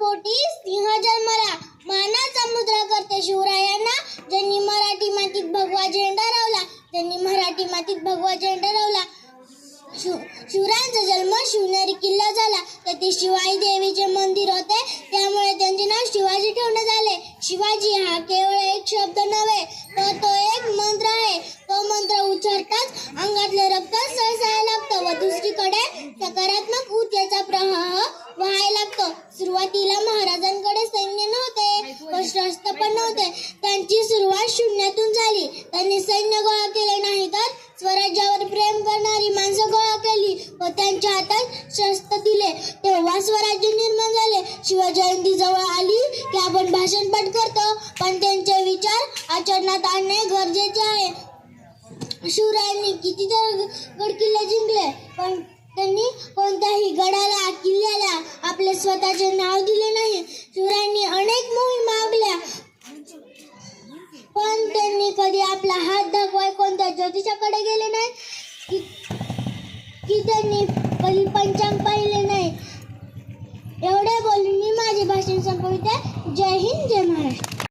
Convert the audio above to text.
पोटी सिंह जन्मला मानाचा मुद्रा करते. शिवरायांना ज्यांनी मराठी मातीत भगवा झेंडा रावला त्यांनी मराठी मातीत भगवा झेंडा रावला शिवरायांचा जन्म शिवनेरी किल्ला झाला. तेथे शिवाई देवीचे मंदिर होते. त्यामुळे त्यांचे नाव शिवाजी ठेवण्यात आले. शिवाजी हा केवळ एक शब्द नव्हे तर तो एक मंत्र आहे. तो मंत्र उच्चारताच अंगातलं रक्त सळसायला लागतं व दुसरीकडे सकारात्मक ऊर्जेचा प्रहार सुरुवातीला महाराजांकडे सैन्य नव्हते व शस्त्र पण नव्हते. त्यांची सुरुवात शून्यातून झाली. त्यांनी सैन्य गोळा केले नाही तर स्वराज्यावर प्रेम करणारी माणसं गोळा केली व त्यांच्या हातात शस्त्र दिले. तेव्हा स्वराज्य निर्माण झाले. शिवजयंती जवळ आली की आपण भाषण पाठ करतो पण त्यांचे विचार आचरणात आणणे गरजेचे आहे. शिवरायांनी किती तर गड किल्ले जिंकले पण त्यांनी कोणत्याही गडाला किल्ल्याला आपले स्वतःचे नाव दिले नाही. चोरांनी अनेक मोहीम मागल्या. पण त्यांनी कधी आपला हात दाखवाय कोणत्या ज्योतिषाकडे गेले नाही? की की त्यांनी कधी पंचांग पाहिले नाही? एवढे बोलून मी माझे भाषण संपविते.